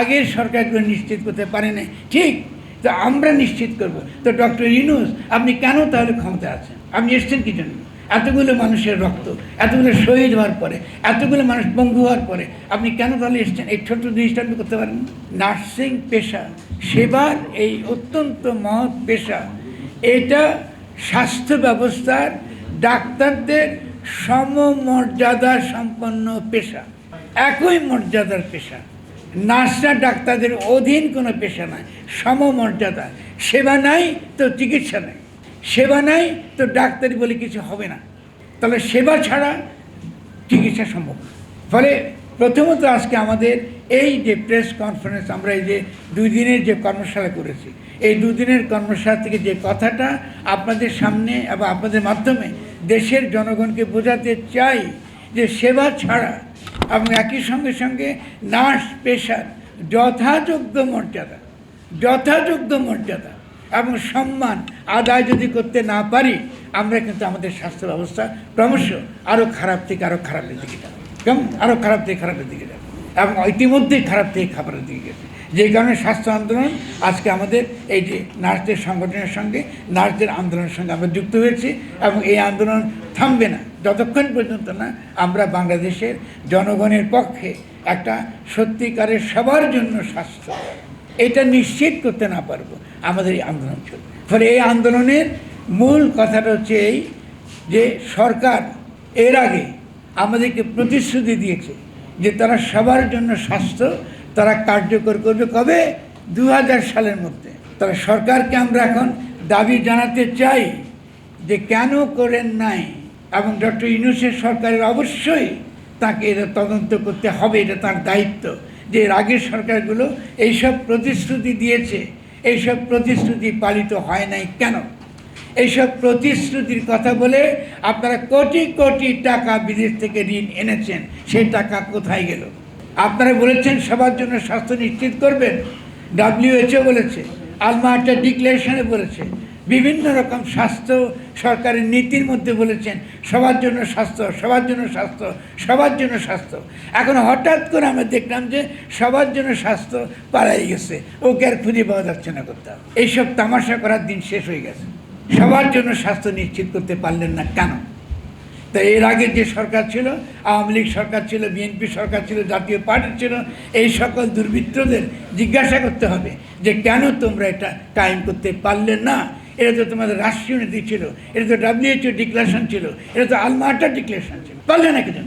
আগের সরকারগুলো নিশ্চিত করতে পারে না ঠিক, তো আমরা নিশ্চিত করব। তো ডক্টর ইউনুস, আপনি কেন তাহলে ক্ষমতা আছেন? আপনি এসছেন কি জন্য? এতগুলো মানুষের রক্ত, এতগুলো শহীদ হওয়ার পরে, এতগুলো মানুষ পঙ্গু হওয়ার পরে, আপনি কেন তাহলে এসছেন? এই ছোট্ট জিনিসটা আপনি করতে পারেন নার্সিং পেশা, সেবার এই অত্যন্ত মহৎ পেশা, এটা স্বাস্থ্য ব্যবস্থার ডাক্তারদের সমমর্যাদা সম্পন্ন পেশা, একই মর্যাদার পেশা। নার্সরা ডাক্তারদের অধীন কোনো পেশা নয় সমমর্যাদা। সেবা নাই তো চিকিৎসা নাই। সেবা নাই তো ডাক্তারি বলে কিছু হবে না। তাহলে সেবা ছাড়া চিকিৎসা সম্ভব ফলে প্রথমত আজকে আমাদের এই যে প্রেস কনফারেন্স, আমরা এই যে দুই দিনের যে কর্মশালা করেছি, এই দুদিনের কর্মশালা থেকে যে কথাটা আপনাদের সামনে এবং আপনাদের মাধ্যমে দেশের জনগণকে বোঝাতে চাই যে সেবা ছাড়া এবং একই সঙ্গে সঙ্গে নার্স পেশার যথাযোগ্য মর্যাদা যথাযোগ্য মর্যাদা এবং সম্মান আদায় যদি করতে না পারি, আমরা কিন্তু আমাদের স্বাস্থ্য ব্যবস্থা ক্রমশ আরও খারাপ থেকে আরও খারাপের দিকে যাবে। কেমন? আরও খারাপ থেকে খারাপের দিকে যাবে। এবং ইতিমধ্যেই খারাপ থেকে খাবারের দিকে গেছে। যে কারণে স্বাস্থ্য আন্দোলন আজকে আমাদের এই যে নার্সদের সংগঠনের সঙ্গে, নার্সদের আন্দোলনের সঙ্গে আমরা যুক্ত হয়েছি এবং এই আন্দোলন থামবে না। যতক্ষণ পর্যন্ত না আমরা বাংলাদেশের জনগণের পক্ষে একটা সত্যিকারের সবার জন্য স্বাস্থ্য, এটা নিশ্চিত করতে না পারব, আমাদের এই আন্দোলন চলবে। ফলে এই আন্দোলনের মূল কথাটা হচ্ছে এই যে সরকার এর আগে আমাদেরকে প্রতিশ্রুতি দিয়েছে যে তারা সবার জন্য স্বাস্থ্য তারা কার্যকর করবে। কবে? দু হাজার সালের মধ্যে। তারা সরকারকে আমরা এখন দাবি জানাতে চাই যে কেন করেন নাই এবং ডক্টর ইউনুসের সরকারের অবশ্যই তাকে এটা তদন্ত করতে হবে, এটা তার দায়িত্ব যে আগের সরকারগুলো এইসব প্রতিশ্রুতি দিয়েছে, এইসব প্রতিশ্রুতি পালিত হয় নাই কেন? এইসব প্রতিশ্রুতির কথা বলে আপনারা কোটি কোটি টাকা বিদেশ থেকে ঋণ এনেছেন, সেই টাকা কোথায় গেল? আপনারা বলেছেন সবার জন্য স্বাস্থ্য নিশ্চিত করবেন ডাব্লিউএইচও বলেছে, আলমা একটা ডিক্লারেশনে বলেছে বিভিন্ন রকম স্বাস্থ্য সরকারের নীতির মধ্যে বলেছেন, সবার জন্য স্বাস্থ্য, সবার জন্য স্বাস্থ্য, সবার জন্য স্বাস্থ্য। এখন হঠাৎ করে আমরা দেখলাম যে সবার জন্য স্বাস্থ্য পাড়াই গেছে। ওকে আর খুঁজে পাওয়া যাচ্ছে না কোথাও। এইসব তামাশা করার দিন শেষ হয়ে গেছে। সবার জন্য স্বাস্থ্য নিশ্চিত করতে পারলেন না কেন? তা এর আগে যে সরকার ছিল, আওয়ামী লীগ সরকার ছিল, বিএনপি সরকার ছিল, জাতীয় পার্টি ছিল, এই সকল দুর্বৃত্তদের জিজ্ঞাসা করতে হবে যে কেন তোমরা এটা কায়েম করতে পারলে না? এটা তো তোমাদের রাষ্ট্রীয় নীতি ছিল, এটা তো ডাব্লিউএইচও ডিক্লারেশন ছিল, এটা তো আলমার্টার ডিক্লারেশন ছিল। পারলে না কেন?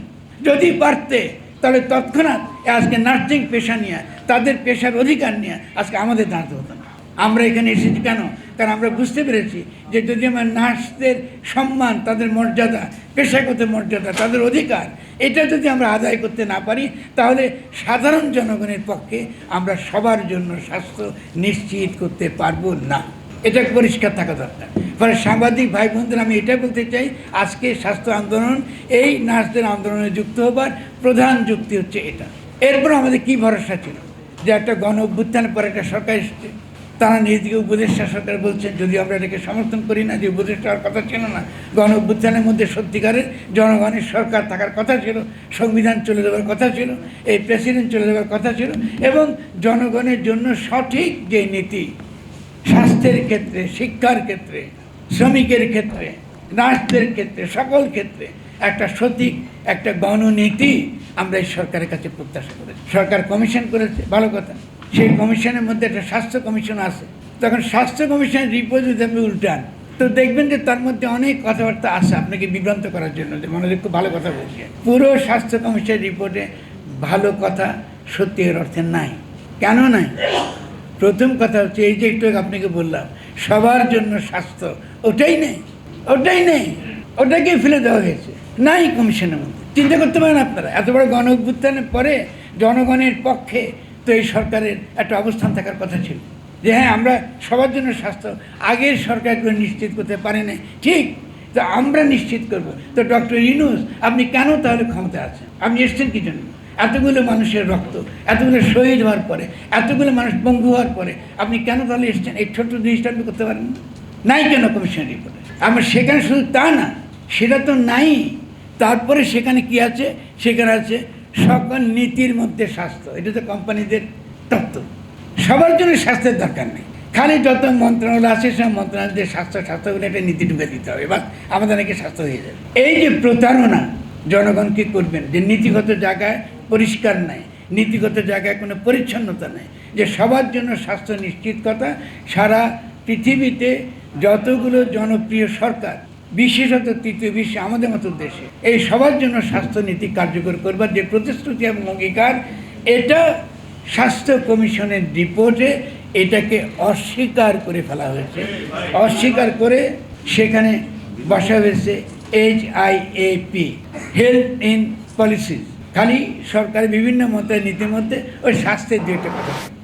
যদি পারতে, তাহলে তৎক্ষণাৎ আজকে নার্সিং পেশা নিয়ে, তাদের পেশার অধিকার নিয়ে আজকে আমাদের দাঁড়াতে হতো না। আমরা এখানে এসেছি কেন? কারণ আমরা বুঝতে পেরেছি যে যদি আমার নার্সদের সম্মান, তাদের মর্যাদা, পেশাগত মর্যাদা, তাদের অধিকার, এটা যদি আমরা আদায় করতে না পারি, তাহলে সাধারণ জনগণের পক্ষে আমরা সবার জন্য স্বাস্থ্য নিশ্চিত করতে পারব না। এটা পরিষ্কার থাকা দরকার। ফলে সাংবাদিক ভাই বোনদের আমি এটা বলতে চাই, আজকে স্বাস্থ্য আন্দোলন, এই নার্সদের আন্দোলনে যুক্ত হবার প্রধান যুক্তি হচ্ছে এটা। এরপর আমাদের কি ভরসা ছিল? যে একটা গণ অভ্যুত্থানের পর একটা সরকার এসছে। তারা নিজেদিকে উপদেষ্টা সরকার বলছেন যদি আমরা এটাকে সমর্থন করি না, যে উপদেষ্টা হওয়ার কথা ছিল না। গণ অভ্যুত্থানের মধ্যে সত্যিকারের জনগণের সরকার থাকার কথা ছিল, সংবিধান চলে যাওয়ার কথা ছিল, এই প্রেসিডেন্ট চলে যাওয়ার কথা ছিল, এবং জনগণের জন্য সঠিক যে নীতি স্বাস্থ্যের ক্ষেত্রে, শিক্ষার ক্ষেত্রে, শ্রমিকের ক্ষেত্রে নার্সদের ক্ষেত্রে, সকল ক্ষেত্রে একটা সঠিক একটা গণনীতি আমরা এই সরকারের কাছে প্রত্যাশা করেছি। সরকার কমিশন করেছে, ভালো কথা। সেই কমিশনের মধ্যে একটা স্বাস্থ্য কমিশন আছে। তখন স্বাস্থ্য কমিশনের রিপোর্ট যদি আপনি উল্টান, তো দেখবেন যে তার মধ্যে অনেক কথাবার্তা আছে আপনাকে বিভ্রান্ত করার জন্য, যে মনে খুব ভালো কথা বলছে। পুরো স্বাস্থ্য কমিশনের রিপোর্টে ভালো কথা সত্যি এর অর্থে নাই। কেন নাই? প্রথম কথা হচ্ছে এই যে একটু আপনাকে বললাম, সবার জন্য স্বাস্থ্য, ওটাই নেই ওটাই নেই ওটাকে ফেলে দেওয়া হয়েছে। নাই কমিশনের মধ্যে। চিন্তা করতে পারেন আপনারা, এত বড় গণ অভ্যুত্থানের পরে জনগণের পক্ষে তো এই সরকারের একটা অবস্থান থাকার কথা ছিল। যে হ্যাঁ আমরা সবার জন্য স্বাস্থ্য, আগের সরকারগুলো নিশ্চিত করতে পারে না ঠিক, তো আমরা নিশ্চিত করব। তো ডক্টর ইউনুস, আপনি কেন তাহলে ক্ষমতা আছেন? আপনি এসছেন কি জন্য? এতগুলো মানুষের রক্ত, এতগুলো শহীদ হওয়ার পরে, এতগুলো মানুষ পঙ্গু হওয়ার পরে, আপনি কেন তাহলে এসছেন? এই ছোট্ট জিনিসটা আপনি করতে পারেন? নাই কেন কমিশন রিপোর্টে আমার সেখানে শুধু তা না, সেটা তো নাই। তারপরে সেখানে কি আছে? সেখানে আছে সকল নীতির মধ্যে স্বাস্থ্য। এটা তো কোম্পানিদের তত্ত্ব। সবার জন্য স্বাস্থ্যের দরকার নেই। খালি যত মন্ত্রণালয় আছে, সব মন্ত্রণালয়দের স্বাস্থ্য স্বাস্থ্য বলে একটা নীতি ঢুকে দিতে হবে। এবার আমাদের নাকি স্বাস্থ্য হয়ে যাবে। এই যে প্রতারণা জনগণ কি করবেন? যে নীতিগত জায়গায় পরিষ্কার নাই, নীতিগত জায়গায় কোনো পরিচ্ছন্নতা নেই, যে সবার জন্য স্বাস্থ্য নিশ্চিত কথা, সারা পৃথিবীতে যতগুলো জনপ্রিয় সরকার, বিশেষত তৃতীয় বিশ্বে, আমাদের মতো দেশে, এই সবার জন্য স্বাস্থ্য নীতি কার্যকর করবার যে প্রতিশ্রুতি এবং অঙ্গীকার, এটা স্বাস্থ্য কমিশনের রিপোর্টে এটাকে অস্বীকার করে ফেলা হয়েছে। অস্বীকার করে সেখানে বসা হয়েছে। H I A P health in policies খালি সরকারের বিভিন্ন মতের নীতির মধ্যে ওই স্বাস্থ্যের দুইটা কথা।